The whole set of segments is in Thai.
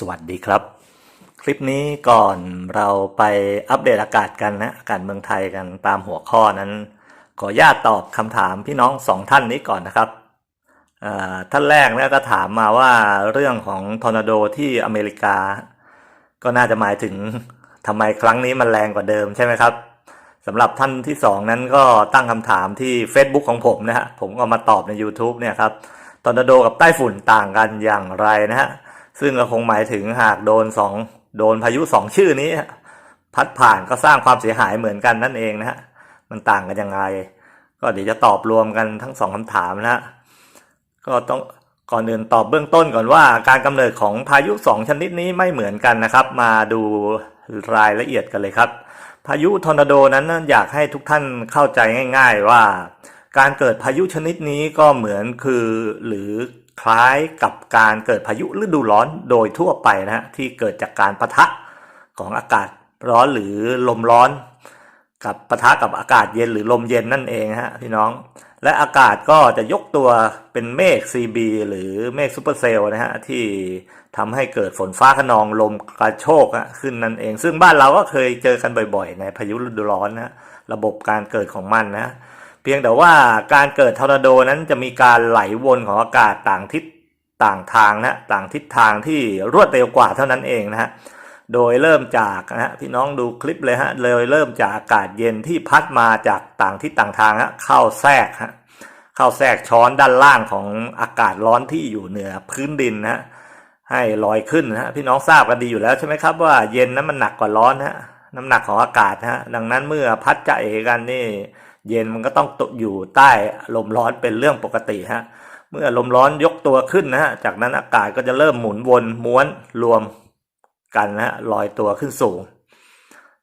สวัสดีครับ คลิปนี้ก่อนเราไปอัปเดตอากาศกันนะอากาศเมืองไทยกันตามหัวข้อนั้น ขออนุญาตตอบคำถามพี่น้องสองท่านนี้ก่อนนะครับท่านแรกเนี่ยก็ถามมาว่าเรื่องของทอร์นาโดที่อเมริกา ก็น่าจะหมายถึงทำไมครั้งนี้มันแรงกว่าเดิมใช่ไหมครับสำหรับท่านที่สองนั้นก็ตั้งคำถามที่ Facebook ของผมนะฮะผมก็มาตอบใน YouTube เนี่ยครับทอร์นาโดกับใต้ฝุ่นต่างกันอย่างไรนะฮะ ซึ่งก็คงหมายถึงหากโดนสองโดนพายุสองชื่อนี้ พัดผ่านก็สร้างความเสียหายเหมือนกันนั่นเองนะฮะมันต่างกันยังไง ก็เดี๋ยวจะตอบรวมกันทั้งสองคำถามนะฮะก็ต้องก่อนอื่นตอบเบื้องต้นก่อนว่าการกำเนิดของพายุสองชนิดนี้ไม่เหมือนกันนะครับ มาดูรายละเอียดกันเลยครับ พายุทอร์นาโดนั้นอยากให้ทุกท่านเข้าใจง่าย ๆ ว่า การเกิดพายุชนิดนี้ก็เหมือนคือหรือ คล้ายกับการเกิดพายุฤดูร้อนโดยทั่วไปนะฮะที่เกิดจากการปะทะของอากาศร้อนหรือลมร้อน กับปะทะกับอากาศเย็นหรือลมเย็นนั่นเองฮะพี่น้อง และอากาศก็จะยกตัวเป็นเมฆ CB หรือเมฆซูเปอร์เซลนะฮะที่ทำให้เกิดฝนฟ้าขนองลมกระโชกอะขึ้นนั่นเอง ซึ่งบ้านเราก็เคยเจอกันบ่อยๆ ในพายุฤดูร้อนนะระบบการเกิดของมันนะ พียงแต่ว่าการเกิดทอร์นาโดนั้นจะมีการไหลวนของอากาศต่างทิศต่างทางนะต่างทิศทางที่รวดเร็วกว่าเท่านั้นเองนะฮะโดยเริ่มจากนะฮะพี่น้องดูคลิปเลยฮะเลยเริ่มจากอากาศเย็นที่พัดมาจากต่างทิศต่างทางฮะเข้าแทรกฮะเข้าแทรกช้อนด้านล่างของอากาศร้อนที่อยู่เหนือพื้นดินนะฮะให้ลอยขึ้นนะฮะพี่น้องทราบกันดีอยู่แล้วใช่ไหมครับว่าเย็นนั้นมันหนักกว่าร้อนฮะน้ำหนักของอากาศฮะดังนั้นเมื่อพัดจะเอกันนี่ เย็นมันก็ต้องตกอยู่ใต้ลมร้อนเป็นเรื่องปกติฮะเมื่อลมร้อนยกตัวขึ้นนะฮะจากนั้นอากาศก็จะเริ่มหมุนวนม้วนรวมกันนะฮะลอยตัวขึ้นสูง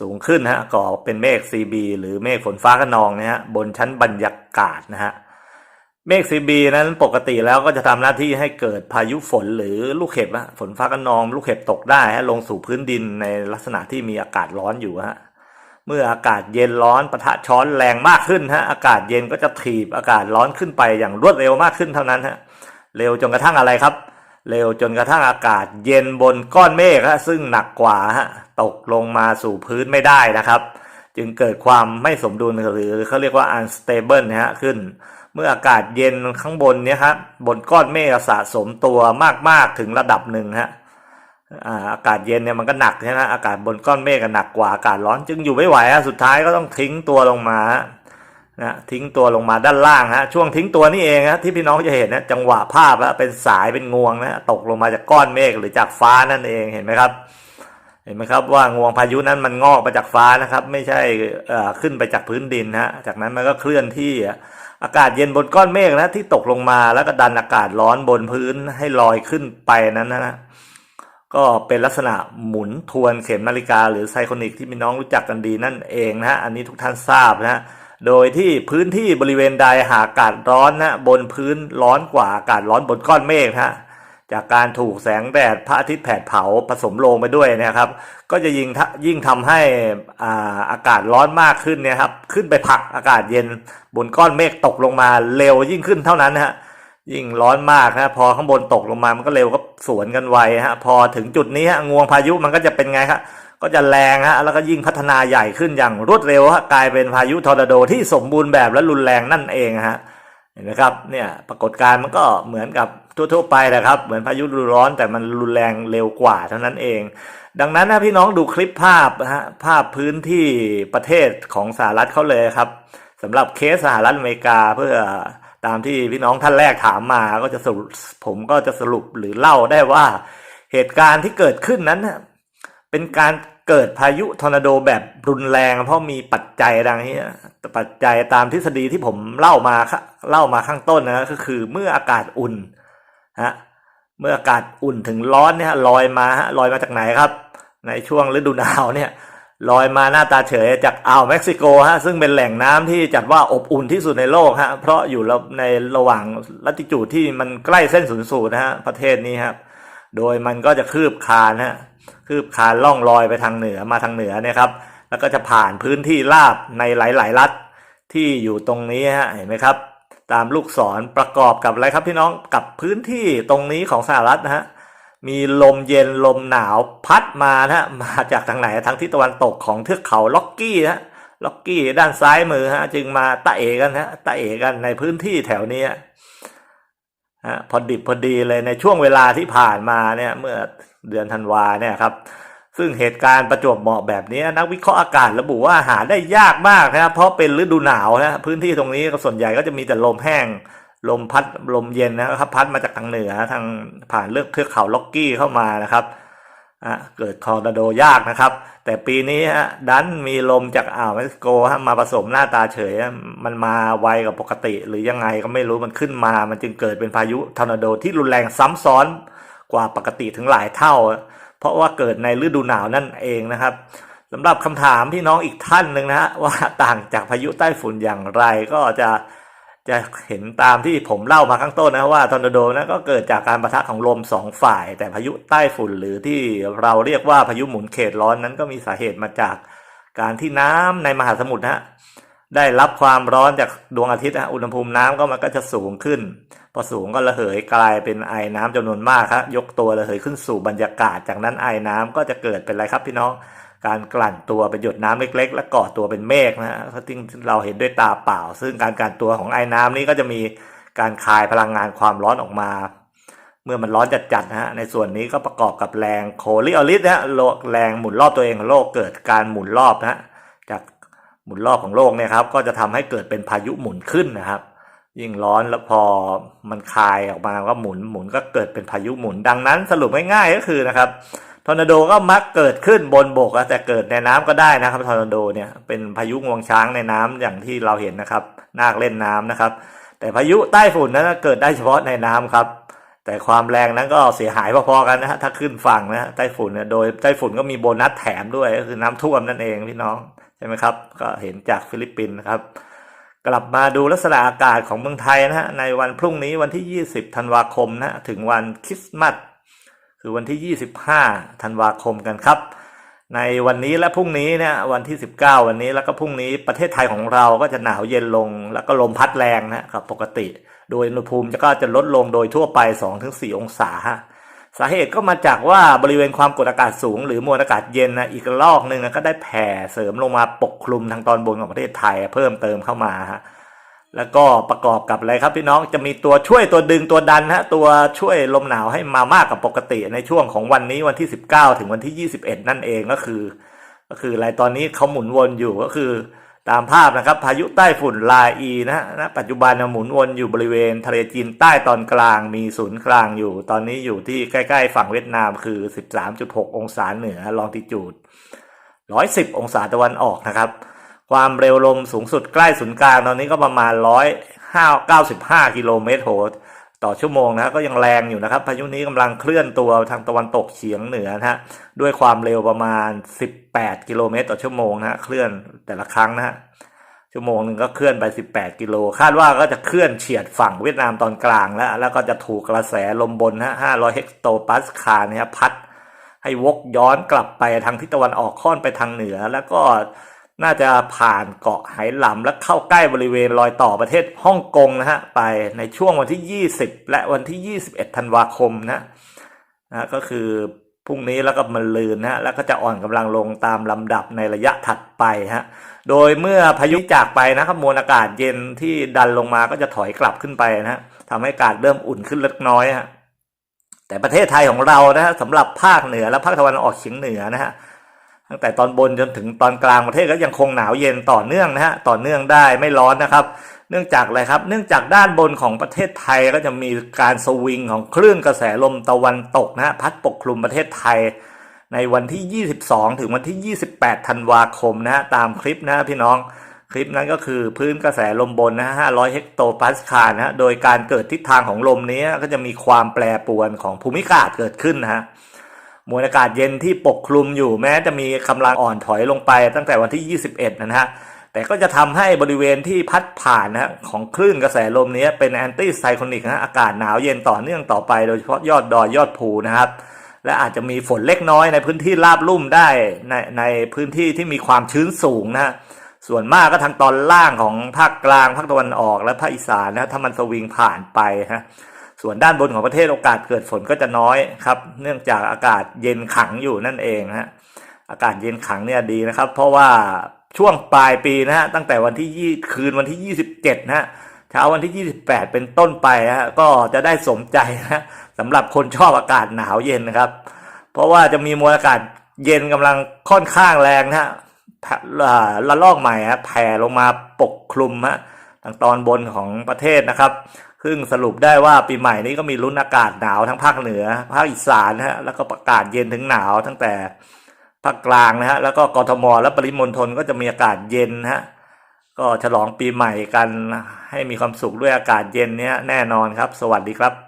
สูงขึ้นนะฮะก่อเป็นเมฆ CB หรือเมฆฝนฟ้าขนองนะฮะบนชั้นบรรยากาศนะฮะเมฆ CB นั้นปกติแล้วก็จะทำหน้าที่ให้เกิดพายุฝนหรือลูกเห็บอะฝนฟ้าขนอง ลูกเห็บตกได้ฮะลงสู่พื้นดินในลักษณะที่มีอากาศร้อนอยู่ฮะ เมื่ออากาศเย็นร้อนปะทะช้อนแรงมากขึ้นฮะอากาศเย็นก็จะถีบอากาศร้อนขึ้นไปอย่างรวดเร็วมากขึ้นเท่านั้นฮะเร็วจนกระทั่งอะไรครับ เร็วจนกระทั่งอากาศเย็นบนก้อนเมฆฮะซึ่งหนักกว่าฮะตกลงมาสู่พื้นไม่ได้นะครับ จึงเกิดความไม่สมดุลหรือเขาเรียกว่า unstable นะฮะขึ้น เมื่ออากาศเย็นข้างบนเนี่ยครับบนก้อนเมฆสะสมตัวมากๆถึงระดับหนึ่งฮะ อาอากาศเย็นเนี่ยมันก็หนักใช่ไหมอากาศบนก้อนเมฆก็หนักกว่าอากาศร้อนจึงอยู่ไม่ไหวฮะสุดท้ายก็ต้องทิ้งตัวลงมาฮะนะทิ้งตัวลงมาด้านล่างฮะช่วงทิ้งตัวนี่เองฮะที่พี่น้องจะเห็นนะจังหวะภาพอะเป็นสายเป็นงวงนะตกลงมาจากก้อนเมฆหรือจากฟ้านั่นเองเห็นไหมครับ เห็นไหมครับว่างวงพายุนั้นมันงอกมาจากฟ้านะครับ ไม่ใช่ขึ้นไปจากพื้นดินฮะจากนั้นมันก็เคลื่อนที่อากาศเย็นบนก้อนเมฆนะที่ตกลงมาแล้วก็ดันอากาศร้อนบนพื้นให้ลอยขึ้นไปนั้นนะ ก็เป็นลักษณะหมุนทวนเข็มนาฬิกา หรือไซโคนิกที่พี่น้องรู้จักกันดีนั่นเองนะฮะอันนี้ทุกท่านทราบนะฮะโดยที่พื้นที่บริเวณใดหากอากาศร้อนนะบนพื้นร้อนกว่าอากาศร้อนบนก้อนเมฆฮะจากการถูกแสงแดดพระอาทิตย์แผดเผาผสมลงไปด้วยนะครับ ก็จะยิ่งทะยิ่งทำให้อ่าอากาศร้อนมากขึ้นเนี่ยครับขึ้นไปผักอากาศเย็นบนก้อนเมฆตกลงมาเร็วยิ่งขึ้นเท่านั้นนะฮะ ยิ่งร้อนมากนะพอข้างบนตกลงมามันก็เร็วก็สวนกันไวฮะพอถึงจุดนี้ฮะงวงพายุมันก็จะเป็นไงครับก็จะแรงฮะแล้วก็ยิ่งพัฒนาใหญ่ขึ้นอย่างรวดเร็วฮะกลายเป็นพายุทอร์นาโดที่สมบูรณ์แบบและรุนแรงนั่นเองฮะเห็นไหมครับเนี่ยปรากฏการณ์มันก็เหมือนกับทั่วๆไปแหละครับ เหมือนพายุฤดูร้อนแต่มันรุนแรงเร็วกว่าเท่านั้นเอง ดังนั้นนะพี่น้องดูคลิปภาพฮะภาพพื้นที่ประเทศของสหรัฐเขาเลยครับสำหรับเคสสหรัฐอเมริกาเพื่อ ตามที่พี่น้องท่านแรกถามมาก็จะสรุปผมก็จะสรุปหรือเล่าได้ว่าเหตุการณ์ที่เกิดขึ้นนั้นเป็นการเกิดพายุทอร์นาโดแบบรุนแรง เพราะมีปัจจัยดังนี้ปัจจัยตามทฤษฎีที่ผมเล่ามาเล่ามาข้างต้นนะก็คือเมื่ออากาศอุ่นฮะเมื่ออากาศอุ่นถึงร้อนเนี่ยลอยมาฮะลอยมาจากไหนครับ ในช่วงฤดูหนาวเนี่ย ลอยมาหน้าตาเฉยจากอ่าวเม็กซิโกฮะซึ่งเป็นแหล่งน้ำที่จัดว่าอบอุ่นที่สุดในโลกฮะเพราะอยู่ในระหว่างลัติจูดที่มันใกล้เส้นศูนย์สูตรนะฮะประเทศนี้ครับโดยมันก็จะคืบคานฮะคืบคานล่องลอยไปทางเหนือมาทางเหนือเนี่ยครับ แล้วก็จะผ่านพื้นที่ราบในหลาย ๆ รัฐที่อยู่ตรงนี้ฮะเห็นไหมครับ ตามลูกศรประกอบกับอะไรครับพี่น้องกับพื้นที่ตรงนี้ของสหรัฐนะฮะ มีลมเย็นลมหนาวพัดมานะฮะมาจากทางไหนทางทิศตะวันตกของเทือกเขาล็อกกี้นะล็อกกี้ด้านซ้ายมือฮะจึงมาตะเอกันฮะตะเอกันในพื้นที่แถวนี้ฮะพอดิบพอดีเลยในช่วงเวลาที่ผ่านมาเนี่ยเมื่อเดือนธันวาเนี่ยครับซึ่งเหตุการณ์ประจวบเหมาะแบบนี้นักวิเคราะห์อากาศระบุว่าหาได้ยากมากนะครับเพราะเป็นฤดูหนาวนะพื้นที่ตรงนี้ก็ส่วนใหญ่ก็จะมีแต่ลมแห้ง ลมพัดลมเย็นนะครับ พัดมาจากทางเหนือทางผ่านเลือกเทือกเขาล็อกกี้เข้ามานะครับอะเกิดทอร์นาโดยากนะครับ แต่ปีนี้ฮะดันมีลมจากอ่าวเม็กซิโกฮะมาผสมหน้าตาเฉย มันมาไวกว่าปกติ หรือยังไงก็ไม่รู้มันขึ้นมา มันจึงเกิดเป็นพายุทอร์นาโดที่รุนแรงซ้ำซ้อนกว่าปกติถึงหลายเท่า เพราะว่าเกิดในฤดูหนาวนั่นเองนะครับสำหรับคำถามพี่น้องอีกท่านหนึ่งนะฮะว่าต่างจากพายุใต้ฝุ่นอย่างไรก็จะ จะเห็นตามที่ผมเล่ามาข้างต้นนะว่าทอร์นาโดนะก็เกิดจากการประทะของลมสองฝ่าย แต่พายุใต้ฝุ่นหรือที่เราเรียกว่าพายุหมุนเขตร้อนนั้นก็มีสาเหตุมาจากการที่น้ำในมหาสมุทรนะฮะได้รับความร้อนจากดวงอาทิตย์นะอุณหภูมิน้ำก็มันก็จะสูงขึ้น พอสูงก็ระเหยกลายเป็นไอน้ำจำนวนมากครับยกตัวระเหยขึ้นสู่บรรยากาศ จากนั้นไอน้ำก็จะเกิดเป็นอะไรครับพี่น้อง การกลั่นตัวเป็นหยดน้ำเล็ก ๆ และก่อตัวเป็นเมฆนะฮะที่เราเห็นด้วยตาเปล่า ซึ่งการกลั่นตัวของไอ้น้ำนี้ก็จะมีการคายพลังงานความร้อนออกมา เมื่อมันร้อนจัดๆนะฮะในส่วนนี้ก็ประกอบกับแรงโคลิออลิสนะฮะโลกแรงหมุนรอบตัวเองของโลกเกิดการหมุนรอบนะฮะจากหมุนรอบของโลกเนี่ยครับก็จะทำให้เกิดเป็นพายุหมุนขึ้นนะครับ ยิ่งร้อนแล้วพอมันคายออกมาก็หมุนหมุนก็เกิดเป็นพายุหมุนดังนั้นสรุปง่ายๆก็คือนะครับ ทอร์นาโดก็มักเกิดขึ้นบนบกอะแต่เกิดในน้ำก็ได้นะครับทอร์นาโดเนี่ยเป็นพายุงวงช้างในน้ำอย่างที่เราเห็นนะครับนาคเล่นน้ำนะครับ แต่พายุใต้ฝุ่นนั้นเกิดได้เฉพาะในน้ำครับ แต่ความแรงนั้นก็เสียหายพอๆกันนะฮะถ้าขึ้นฝั่งนะใต้ฝุ่นเนี่ยโดยใต้ฝุ่นก็มีโบนัสแถมด้วยก็คือน้ำท่วมนั่นเองพี่น้องใช่ไหมครับ ก็เห็นจากฟิลิปปินส์นะครับ กลับมาดูลักษณะอากาศของเมืองไทยนะฮะในวันพรุ่งนี้วันที่ 20 ธันวาคมนะฮะถึงวันคริสต์มาส คือวันที่ 25 ธันวาคมกันครับ ในวันนี้และพรุ่งนี้เนี่ยวันที่ 19 วันนี้แล้วก็พรุ่งนี้ประเทศไทยของเราก็จะหนาวเย็นลง แล้วก็ลมพัดแรงนะครับปกติ โดยอุณหภูมิก็จะลดลงโดยทั่วไป 2-4 องศาฮะสาเหตุก็มาจากว่าบริเวณความกดอากาศสูง หรือมวลอากาศเย็นนะอีกระลอกหนึ่งนะก็ได้แผ่เสริมลงมาปกคลุมทางตอนบนของประเทศไทยเพิ่มเติมเข้ามาฮะ แล้วก็ประกอบกับอะไรครับพี่น้องจะมีตัวช่วยตัวดึงตัวดันฮะตัวช่วยลมหนาวให้มามากกว่าปกติในช่วงของวันนี้วันที่ 19 ถึงวันที่ 21 นั่นเองก็คือ ก็คืออะไรตอนนี้เขาหมุนวนอยู่ก็คือตามภาพนะครับพายุใต้ฝุ่นลาอีนะณปัจจุบันหมุนวนอยู่บริเวณทะเลจีนใต้ตอนกลางมีศูนย์กลางอยู่ ตอนนี้อยู่ที่ใกล้ ๆ ฝั่งเวียดนามคือ 13.6 องศาเหนือลองติจูด 110 องศาตะวันออกนะครับ ความเร็วลมสูงสุดใกล้ศูนย์กลางตอนนี้ก็ประมาณ195กิโลเมตรโหต่อชั่วโมงนะก็ยังแรงอยู่นะครับพายุนี้กำลังเคลื่อนตัวทางตะวันตกเฉียงเหนือนะฮะด้วยความเร็วประมาณ 18 กิโลเมตร ต่อชั่วโมงนะฮะเคลื่อนแต่ละครั้งนะฮะชั่วโมงหนึ่งก็เคลื่อนไป 18 กิโล คาดว่าก็จะเคลื่อนเฉียดฝั่งเวียดนามตอนกลางแล้ว แล้วก็จะถูกกระแสลมบนนะฮะ500 เฮกโตปาสคาลเนี่ยพัดให้วกย้อนกลับไปทางทิศตะวันออกค่อนไปทางเหนือแล้วก็ น่าจะผ่านเกาะไหหลำและเข้าใกล้บริเวณรอยต่อประเทศฮ่องกงนะฮะไปในช่วงวันที่ 20 และวันที่ 21 ธันวาคมนะนะก็คือพรุ่งนี้แล้วก็มันลืนนะฮะแล้วก็จะอ่อนกำลังลงตามลำดับในระยะถัดไปฮะโดยเมื่อพายุจากไปนะครับมวลอากาศเย็นที่ดันลงมาก็จะถอยกลับขึ้นไปนะฮะทำให้อากาศเริ่มอุ่นขึ้นเล็กน้อยฮะแต่ประเทศไทยของเรานะฮะสำหรับภาคเหนือและภาคตะวันออกเฉียงเหนือนะฮะ ตั้งแต่ตอนบนจนถึงตอนกลางประเทศก็ยังคงหนาวเย็นต่อเนื่องนะฮะต่อเนื่องได้ไม่ร้อนนะครับ เนื่องจากอะไรครับ เนื่องจากด้านบนของประเทศไทยก็จะมีการสวิงของคลื่นกระแสลมตะวันตกนะฮะพัดปกคลุมประเทศไทย ในวันที่ 22 ถึงวันที่ 28 ธันวาคมนะฮะตามคลิปนะพี่น้องคลิปนั้นก็คือพื้นกระแสลมบนนะฮะ500 เฮกโตปาสคาลนะฮะโดยการเกิดทิศทางของลมนี้ก็จะมีความแปรปรวนของภูมิอากาศเกิดขึ้นนะฮะ มวลอากาศเย็นที่ปกคลุมอยู่แม้จะมีกำลังอ่อนถอยลงไปตั้งแต่วันที่ 21 นะฮะแต่ก็จะทำให้บริเวณที่พัดผ่านนะฮะของคลื่นกระแสลมนี้เป็นแอนตี้ไซโคนิกนะฮะอากาศหนาวเย็นต่อเนื่องต่อไปโดยเฉพาะยอดดอยยอดภูนะครับ และอาจจะมีฝนเล็กน้อยในพื้นที่ราบลุ่มได้ในในพื้นที่ที่มีความชื้นสูงนะฮะส่วนมากก็ทางตอนล่างของภาคกลางภาคตะวันออกและภาคอีสานนะถ้ามันสวิงผ่านไปฮะ ส่วนด้านบนของประเทศโอกาสเกิดฝนก็จะน้อยครับ เนื่องจากอากาศเย็นขังอยู่นั่นเองฮะอากาศเย็นขังเนี่ยดีนะครับ เพราะว่าช่วงปลายปีนะฮะตั้งแต่วันที่ยี่คืนวันที่ 27นะฮะเช้าวันที่ 28 เป็นต้นไปฮะก็จะได้สมใจนะสำหรับคนชอบอากาศหนาวเย็นนะครับ เพราะว่าจะมีมวลอากาศเย็นกำลังค่อนข้างแรงนะฮะละลอกใหม่ฮะแผ่ลงมาปกคลุมฮะ ทางตอนบนของประเทศนะครับ ซึ่งสรุปได้ว่าปีใหม่นี้ก็มีลุ้นอากาศหนาวทั้งภาคเหนือ ภาคอีสานฮะแล้วก็อากาศเย็นถึงหนาวตั้งแต่ภาคกลางนะฮะแล้วก็กทมและปริมณฑลก็จะมีอากาศเย็นฮะก็ฉลองปีใหม่กันให้มีความสุขด้วยอากาศเย็นเนี้ยแน่นอนครับ สวัสดีครับ